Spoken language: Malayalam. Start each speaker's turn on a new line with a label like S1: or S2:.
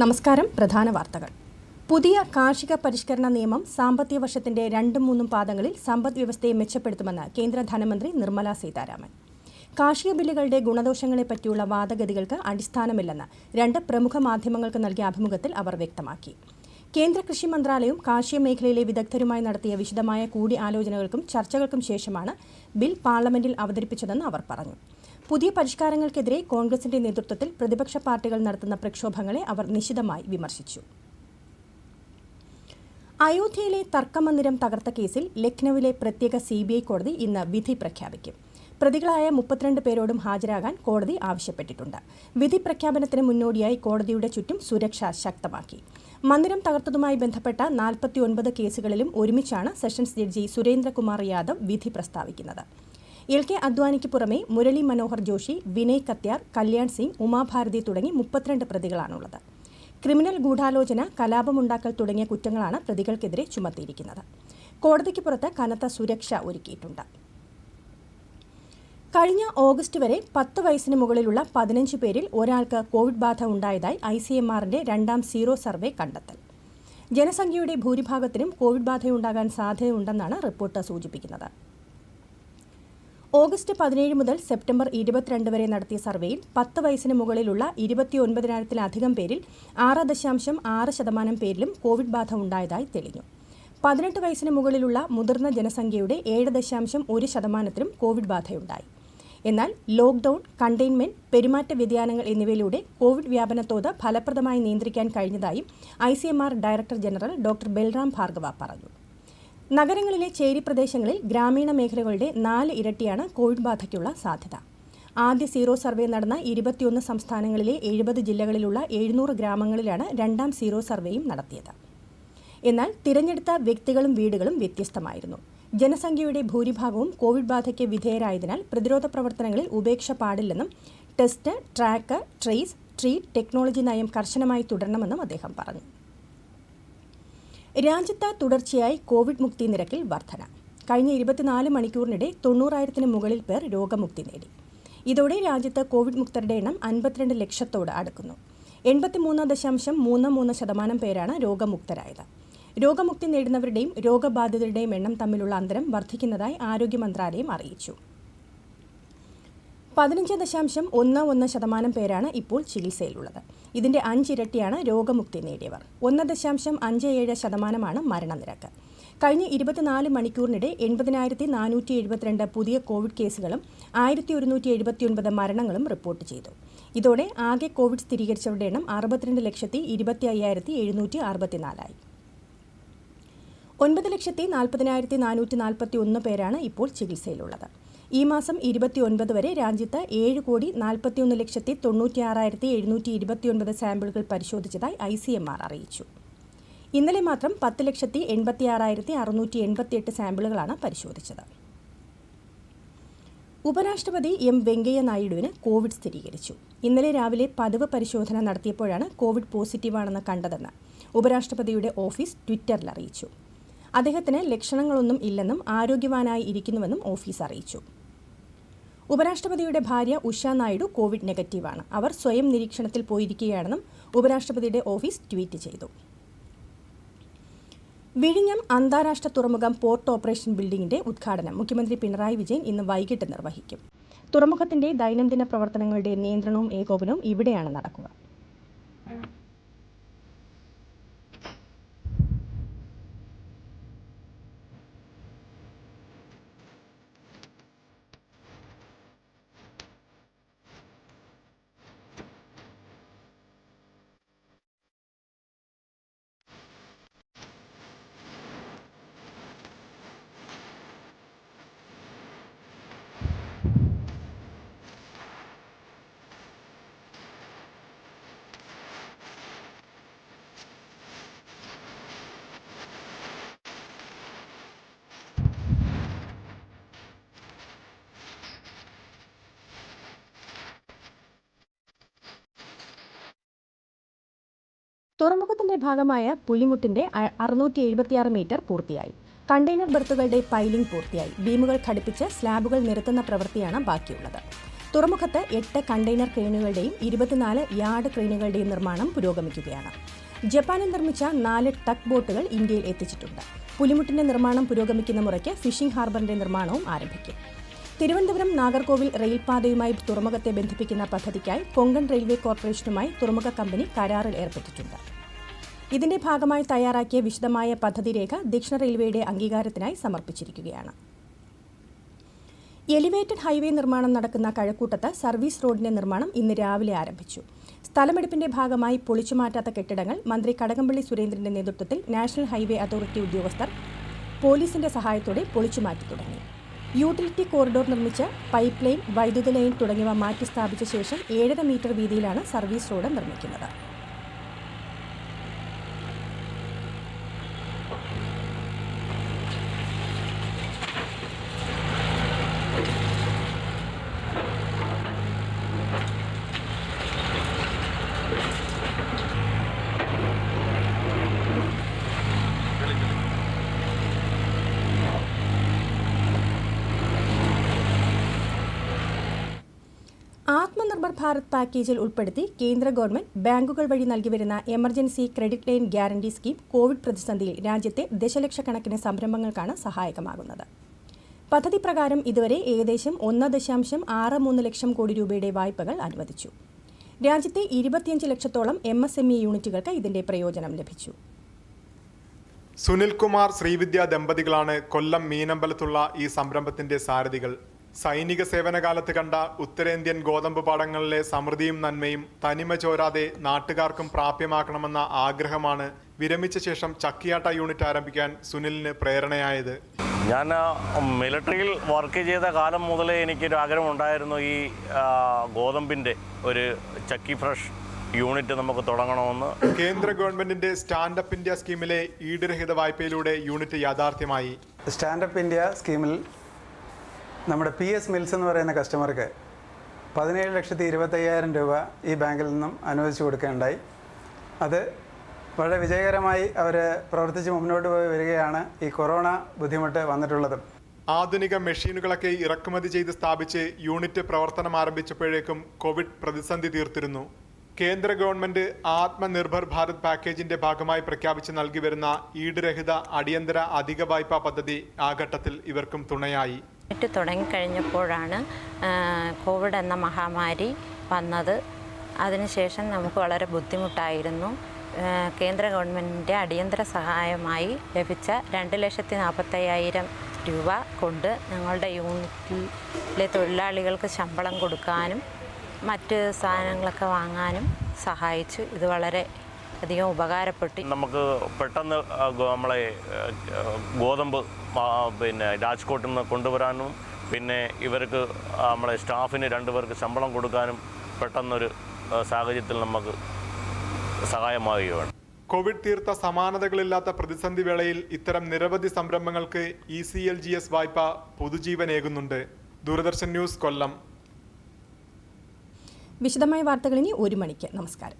S1: നമസ്കാരം പ്രധാന വാർത്തകൾ. പുതിയ കാർഷിക പരിഷ്കരണ നിയമം സാമ്പത്തിക വർഷത്തിന്റെ രണ്ടും മൂന്നും പാദങ്ങളിൽ സമ്പദ് വ്യവസ്ഥയെ മെച്ചപ്പെടുത്തുമെന്ന് കേന്ദ്ര ധനമന്ത്രി നിർമ്മല സീതാരാമൻ. കാർഷിക ബില്ലുകളുടെ ഗുണദോഷങ്ങളെപ്പറ്റിയുള്ള വാദഗതികൾക്ക് അടിസ്ഥാനമില്ലെന്ന് രണ്ട് പ്രമുഖ മാധ്യമങ്ങൾക്ക് നൽകിയ അഭിമുഖത്തിൽ അവർ വ്യക്തമാക്കി. കേന്ദ്ര കൃഷി മന്ത്രാലയവും കാർഷിക മേഖലയിലെ വിദഗ്ധരുമായി നടത്തിയ വിശദമായ കൂടിയാലോചനകൾക്കും ചർച്ചകൾക്കും ശേഷമാണ് ബിൽ പാർലമെന്റിൽ അവതരിപ്പിച്ചതെന്ന് അവർ പറഞ്ഞു. പുതിയ പരിഷ്കാരങ്ങൾക്കെതിരെ കോൺഗ്രസിന്റെ നേതൃത്വത്തിൽ പ്രതിപക്ഷ പാർട്ടികൾ നടത്തുന്ന പ്രക്ഷോഭങ്ങളെ അവർ നിശിതമായി വിമർശിച്ചു. അയോധ്യയിലെ തർക്കമന്ദിരം തകർത്ത കേസിൽ ലക്നൌവിലെ പ്രത്യേക സി കോടതി ഇന്ന് വിധി പ്രഖ്യാപിക്കും. പ്രതികളായ മുപ്പത്തിരണ്ട് പേരോടും ഹാജരാകാൻ കോടതി ആവശ്യപ്പെട്ടിട്ടുണ്ട്. വിധി പ്രഖ്യാപനത്തിന് മുന്നോടിയായി കോടതിയുടെ ചുറ്റും സുരക്ഷ ശക്തമാക്കി. മന്ദിരം തകർത്തതുമായി ബന്ധപ്പെട്ട നാൽപ്പത്തിയൊൻപത് കേസുകളിലും ഒരുമിച്ചാണ് സെഷൻസ് ജഡ്ജി സുരേന്ദ്രകുമാർ യാദവ് വിധി പ്രസ്താവിക്കുന്നത്. എൽ കെ അദ്വാനിക്ക് പുറമെ മുരളി മനോഹർ ജോഷി വിനയ് കത്യാർ കല്യാൺ സിംഗ് ഉമാഭാരതി തുടങ്ങി മുപ്പത്തിരണ്ട് പ്രതികളാണുള്ളത്. ക്രിമിനൽ ഗൂഢാലോചന കലാപമുണ്ടാക്കൽ തുടങ്ങിയ കുറ്റങ്ങളാണ് പ്രതികൾക്കെതിരെ ചുമത്തിയിരിക്കുന്നത്. കോടതിക്ക് പുറത്ത് കനത്ത സുരക്ഷ ഒരുക്കിയിട്ടുണ്ട്. കഴിഞ്ഞ ഓഗസ്റ്റ് വരെ പത്ത് വയസ്സിന് മുകളിലുള്ള പതിനഞ്ച് പേരിൽ ഒരാൾക്ക് കോവിഡ് ബാധ ഉണ്ടായതായി ഐ സി എം ആറിന്റെ രണ്ടാം സീറോ സർവേ കണ്ടെത്തൽ. ജനസംഖ്യയുടെ ഭൂരിഭാഗത്തിനും കോവിഡ് ബാധയുണ്ടാകാൻ സാധ്യതയുണ്ടെന്നാണ് റിപ്പോർട്ട് സൂചിപ്പിക്കുന്നത്. ഓഗസ്റ്റ് പതിനേഴ് മുതൽ സെപ്റ്റംബർ ഇരുപത്തിരണ്ട് വരെ നടത്തിയ സർവേയിൽ പത്ത് വയസ്സിന് മുകളിലുള്ള ഇരുപത്തിയൊൻപതിനായിരത്തിലധികം പേരിൽ ആറ് ദശാംശം ആറ് ശതമാനം പേരിലും കോവിഡ് ബാധ ഉണ്ടായതായി തെളിഞ്ഞു. പതിനെട്ട് വയസ്സിന് മുകളിലുള്ള മുതിർന്ന ജനസംഖ്യയുടെ ഏഴ് ദശാംശം ഒരു ശതമാനത്തിലും കോവിഡ് ബാധയുണ്ടായി. എന്നാൽ ലോക്ക്ഡൌൺ കണ്ടെയ്ൻമെന്റ് പെരുമാറ്റ വ്യതിയാനങ്ങൾ എന്നിവയിലൂടെ കോവിഡ് വ്യാപനത്തോത് ഫലപ്രദമായി നിയന്ത്രിക്കാൻ കഴിഞ്ഞതായും I director general doctor Balram Bhargava പറഞ്ഞു. നഗരങ്ങളിലെ ചേരി പ്രദേശങ്ങളിൽ ഗ്രാമീണ മേഖലകളുടെ നാല് ഇരട്ടിയാണ് കോവിഡ് ബാധയ്ക്കുള്ള സാധ്യത. ആദ്യ സീറോ സർവേ നടന്ന ഇരുപത്തിയൊന്ന് സംസ്ഥാനങ്ങളിലെ എഴുപത് ജില്ലകളിലുള്ള എഴുന്നൂറ് ഗ്രാമങ്ങളിലാണ് രണ്ടാം സീറോ സർവേയും നടത്തിയത്. എന്നാൽ തിരഞ്ഞെടുത്ത വ്യക്തികളും വീടുകളും വ്യത്യസ്തമായിരുന്നു. ജനസംഖ്യയുടെ ഭൂരിഭാഗവും കോവിഡ് ബാധയ്ക്ക് വിധേയരായതിനാൽ പ്രതിരോധ പ്രവർത്തനങ്ങളിൽ ഉപേക്ഷ പാടില്ലെന്നും test track trace treat technology നയം കർശനമായി തുടരണമെന്നും അദ്ദേഹം പറഞ്ഞു. രാജ്യത്ത് തുടർച്ചയായി കോവിഡ് മുക്തി നിരക്കിൽ വർധന. കഴിഞ്ഞ ഇരുപത്തിനാല് മണിക്കൂറിനിടെ തൊണ്ണൂറായിരത്തിന് മുകളിൽ പേർ രോഗമുക്തി നേടി. ഇതോടെ രാജ്യത്ത് കോവിഡ് മുക്തരുടെ എണ്ണം അൻപത്തിരണ്ട് ലക്ഷത്തോട് അടുക്കുന്നു. എൺപത്തിമൂന്ന് ദശാംശം മൂന്ന് മൂന്ന് ശതമാനം പേരാണ് രോഗമുക്തരായത്. രോഗമുക്തി നേടുന്നവരുടെയും രോഗബാധിതരുടെയും എണ്ണം തമ്മിലുള്ള അന്തരം വർദ്ധിക്കുന്നതായി ആരോഗ്യ മന്ത്രാലയം അറിയിച്ചു. പതിനഞ്ച് ദശാംശം ഒന്ന് ഒന്ന് ശതമാനം പേരാണ് ഇപ്പോൾ ചികിത്സയിലുള്ളത്. ഇതിന്റെ അഞ്ചിരട്ടിയാണ് രോഗമുക്തി നേടിയവർ. ഒന്ന് ദശാംശം അഞ്ച് ഏഴ് ശതമാനമാണ് മരണനിരക്ക്. കഴിഞ്ഞ ഇരുപത്തിനാല് മണിക്കൂറിനിടെ എൺപതിനായിരത്തി നാനൂറ്റി എഴുപത്തിരണ്ട് പുതിയ കോവിഡ് കേസുകളും ആയിരത്തി ഒരുന്നൂറ്റി എഴുപത്തിയൊൻപത് മരണങ്ങളും റിപ്പോർട്ട് ചെയ്തു. ഇതോടെ ആകെ കോവിഡ് സ്ഥിരീകരിച്ചവരുടെ എണ്ണം അറുപത്തിരണ്ട് ലക്ഷത്തി ഇരുപത്തി അയ്യായിരത്തി എഴുന്നൂറ്റി അറുപത്തിനാലായി. ഒൻപത് ലക്ഷത്തി നാൽപ്പതിനായിരത്തി നാനൂറ്റി നാൽപ്പത്തി ഒന്ന് പേരാണ് ഇപ്പോൾ ചികിത്സയിലുള്ളത്. ഈ മാസം ഇരുപത്തിയൊൻപത് വരെ രാജ്യത്ത് ഏഴ് കോടി നാൽപ്പത്തിയൊന്ന് ലക്ഷത്തി തൊണ്ണൂറ്റി ആറായിരത്തി എഴുന്നൂറ്റി ഇരുപത്തിയൊൻപത് സാമ്പിളുകൾ പരിശോധിച്ചതായി ഐ സി എം ആർ അറിയിച്ചു. ഇന്നലെ മാത്രം പത്ത് ലക്ഷത്തി എൺപത്തി ആറായിരത്തി അറുന്നൂറ്റി എൺപത്തിയെട്ട് സാമ്പിളുകളാണ് പരിശോധിച്ചത്. ഉപരാഷ്ട്രപതി എം വെങ്കയ്യ നായിഡുവിന് കോവിഡ് സ്ഥിരീകരിച്ചു. ഇന്നലെ രാവിലെ പതിവ് പരിശോധന നടത്തിയപ്പോഴാണ് കോവിഡ് പോസിറ്റീവാണെന്ന് കണ്ടതെന്ന് ഉപരാഷ്ട്രപതിയുടെ ഓഫീസ് ട്വിറ്ററിൽ അറിയിച്ചു. അദ്ദേഹത്തിന് ലക്ഷണങ്ങളൊന്നും ഇല്ലെന്നും ആരോഗ്യവാനായി ഇരിക്കുന്നുവെന്നും ഓഫീസ് അറിയിച്ചു. ഉപരാഷ്ട്രപതിയുടെ ഭാര്യ ഉഷ നായിഡു കോവിഡ് നെഗറ്റീവാണ്. അവർ സ്വയം നിരീക്ഷണത്തിൽ പോയിരിക്കുകയാണെന്നും ഉപരാഷ്ട്രപതിയുടെ ഓഫീസ് ട്വീറ്റ് ചെയ്തു. വിഴിഞ്ഞം അന്താരാഷ്ട്ര തുറമുഖം പോർട്ട് ഓപ്പറേഷൻ ബിൽഡിംഗിന്റെ ഉദ്ഘാടനം മുഖ്യമന്ത്രി പിണറായി വിജയൻ ഇന്ന് വൈകിട്ട് നിർവഹിക്കും. തുറമുഖത്തിന്റെ ദൈനംദിന പ്രവർത്തനങ്ങളുടെ നിയന്ത്രണവും ഏകോപനവും ഇവിടെയാണ് നടക്കുക. തുറമുഖത്തിന്റെ ഭാഗമായ പുലിമുട്ടിന്റെ അറുന്നൂറ്റി എഴുപത്തിയാറ് മീറ്റർ പൂർത്തിയായി. കണ്ടെയ്നർ ബർത്തുകളുടെ പൈലിംഗ് പൂർത്തിയായി. ബീമുകൾ ഘടിപ്പിച്ച് സ്ലാബുകൾ നിരത്തുന്ന പ്രവൃത്തിയാണ് ബാക്കിയുള്ളത്. തുറമുഖത്ത് എട്ട് കണ്ടെയ്നർ ക്രെയിനുകളുടെയും ഇരുപത്തിനാല് യാർഡ് ക്രെയിനുകളുടെയും നിർമ്മാണം പുരോഗമിക്കുകയാണ്. ജപ്പാനിൽ നിർമ്മിച്ച നാല് ടക്ക് ബോട്ടുകൾ ഇന്ത്യയിൽ എത്തിച്ചിട്ടുണ്ട്. പുലിമുട്ടിന്റെ നിർമ്മാണം പുരോഗമിക്കുന്ന മുറയ്ക്ക് ഫിഷിംഗ് ഹാർബറിന്റെ നിർമ്മാണവും ആരംഭിക്കും. തിരുവനന്തപുരം നാഗർകോവിൽ റെയിൽപാതയുമായി തുറമുഖത്തെ ബന്ധിപ്പിക്കുന്ന പദ്ധതിക്കായി കൊങ്കൺ റെയിൽവേ കോർപ്പറേഷനുമായി തുറമുഖ കമ്പനി കരാറിൽ ഏർപ്പെട്ടിട്ടുണ്ട്. ഇതിന്റെ ഭാഗമായി തയ്യാറാക്കിയ വിശദമായ പദ്ധതി രേഖ ദക്ഷിണ റെയിൽവേയുടെ അംഗീകാരത്തിനായി സമർപ്പിച്ചിരിക്കുകയാണ്. എലിവേറ്റഡ് ഹൈവേ നിർമ്മാണം നടക്കുന്ന കഴക്കൂട്ടത്ത് സർവീസ് റോഡിന്റെ നിർമ്മാണം ഇന്ന് രാവിലെ ആരംഭിച്ചു. സ്ഥലമെടുപ്പിന്റെ ഭാഗമായി പൊളിച്ചുമാറ്റാത്ത കെട്ടിടങ്ങൾ മന്ത്രി കടകംപള്ളി സുരേന്ദ്രന്റെ നേതൃത്വത്തിൽ നാഷണൽ ഹൈവേ അതോറിറ്റി ഉദ്യോഗസ്ഥർ പോലീസിന്റെ സഹായത്തോടെ പൊളിച്ചുമാറ്റി തുടങ്ങി. യൂട്ടിലിറ്റി കോറിഡോർ നിർമ്മിച്ച് പൈപ്പ് ലൈൻ വൈദ്യുതി ലൈൻ തുടങ്ങിയവ മാറ്റി സ്ഥാപിച്ച ശേഷം ഏഴര മീറ്റർ വീതിയിലാണ് സർവീസ് റോഡ് നിർമ്മിക്കുന്നത്. ആത്മനിർഭർ ഭാരത് പാക്കേജിൽ ഉൾപ്പെടുത്തി കേന്ദ്ര ഗവൺമെന്റ് ബാങ്കുകൾ വഴി നൽകിവരുന്ന emergency credit line guarantee scheme covid പ്രതിസന്ധിയിൽ രാജ്യത്തെ ദശലക്ഷക്കണക്കിന് സംരംഭങ്ങൾക്കാണ് സഹായകമാകുന്നത്. പദ്ധതി പ്രകാരം ഇതുവരെ ഏകദേശം ഒന്ന് ദശാംശം ആറ് മൂന്ന് ലക്ഷം കോടി രൂപയുടെ വായ്പകൾ അനുവദിച്ചു. രാജ്യത്തെ ഇരുപത്തിയഞ്ച് ലക്ഷത്തോളം എം എസ് എം ഇ യൂണിറ്റുകൾക്ക് ഇതിന്റെ പ്രയോജനം ലഭിച്ചു.
S2: സുനിൽകുമാർ ശ്രീവിദ്യ ദമ്പതികളാണ് കൊല്ലം മീനമ്പലത്തുള്ള ഈ സംരംഭത്തിന്റെ സാരഥികൾ. സൈനിക സേവനകാലത്ത് കണ്ട ഉത്തരേന്ത്യൻ ഗോതമ്പ് പാടങ്ങളിലെ സമൃദ്ധിയും നന്മയും തനിമ ചോരാതെ നാട്ടുകാർക്കും പ്രാപ്യമാക്കണമെന്ന ആഗ്രഹമാണ് വിരമിച്ച ശേഷം ചക്കിയാട്ട യൂണിറ്റ് ആരംഭിക്കാൻ സുനിലിന് പ്രേരണയായത്.
S3: ഞാൻ മിലിറ്ററിയിൽ വർക്ക് ചെയ്ത കാലം മുതലേ എനിക്കൊരു ആഗ്രഹം ഉണ്ടായിരുന്നു ഈ ഗോതമ്പിന്റെ ഒരു ചക്കി ഫ്രഷ് യൂണിറ്റ് നമുക്ക് തുടങ്ങണമെന്ന്.
S2: കേന്ദ്ര ഗവൺമെന്റിന്റെ സ്റ്റാൻഡപ്പ് ഇന്ത്യ സ്കീമിലെ ഈടുരഹിത വായ്പയിലൂടെ യൂണിറ്റ് യാഥാർത്ഥ്യമായി.
S4: സ്റ്റാൻഡപ്പ് ഇന്ത്യ സ്കീമിൽ നമ്മുടെ പി എസ് മിൽസ് എന്ന് പറയുന്ന കസ്റ്റമർക്ക് പതിനേഴ് ലക്ഷത്തി ഇരുപത്തയ്യായിരം രൂപ ഈ ബാങ്കിൽ നിന്നും അനുവദിച്ചു കൊടുക്കുകയുണ്ടായി. അത് വളരെ വിജയകരമായി അവർ പ്രവർത്തിച്ച് മുന്നോട്ട് പോയി വരികയാണ് ഈ കൊറോണ ബുദ്ധിമുട്ട് വന്നിട്ടുള്ളത്.
S2: ആധുനിക മെഷീനുകളൊക്കെ ഇറക്കുമതി ചെയ്ത് സ്ഥാപിച്ച് യൂണിറ്റ് പ്രവർത്തനം ആരംഭിച്ചപ്പോഴേക്കും കോവിഡ് പ്രതിസന്ധി തീർത്തിരുന്നു. കേന്ദ്ര ഗവൺമെന്റ് ആത്മനിർഭർ ഭാരത് പാക്കേജിന്റെ ഭാഗമായി പ്രഖ്യാപിച്ച് നൽകി വരുന്ന ഈടുരഹിത അടിയന്തര അധിക വായ്പാ പദ്ധതി ആ ഘട്ടത്തിൽ ഇവർക്കും തുണയായി.
S5: യൂണിറ്റ് തുടങ്ങിക്കഴിഞ്ഞപ്പോഴാണ് കോവിഡ് എന്ന മഹാമാരി വന്നത്. അതിനുശേഷം നമുക്ക് വളരെ ബുദ്ധിമുട്ടായിരുന്നു. കേന്ദ്ര ഗവൺമെന്റിന്റെ അടിയന്തര സഹായമായി ലഭിച്ച രണ്ട് ലക്ഷത്തി നാൽപ്പത്തയ്യായിരം രൂപ കൊണ്ട് ഞങ്ങളുടെ യൂണിറ്റിലെ തൊഴിലാളികൾക്ക് ശമ്പളം കൊടുക്കാനും മറ്റ് സാധനങ്ങളൊക്കെ വാങ്ങാനും സഹായിച്ചു. ഇത് വളരെ അധികം ഉപകാരപ്പെട്ടു.
S3: നമുക്ക് പെട്ടെന്ന് നമ്മളെ ഗോതമ്പ് പിന്നെ രാജ്കോട്ടിൽ നിന്ന് കൊണ്ടുവരാനും പിന്നെ ഇവർക്ക് നമ്മളെ സ്റ്റാഫിന് രണ്ടുപേർക്ക് ശമ്പളം കൊടുക്കാനും പെട്ടെന്നൊരു സാഹചര്യത്തിൽ നമുക്ക് സഹായമാവുകയാണ്.
S2: കോവിഡ് തീർത്ത സമാനതകളില്ലാത്ത പ്രതിസന്ധി വേളയിൽ ഇത്തരം നിരവധി സംരംഭങ്ങൾക്ക് E C L G S വായ്പ പുതുജീവനേകുന്നുണ്ട്. ദൂരദർശൻ ന്യൂസ് കൊല്ലം.
S1: വിശദമായ വാർത്തകൾ ഇനി ഒരു മണിക്ക്. നമസ്കാരം.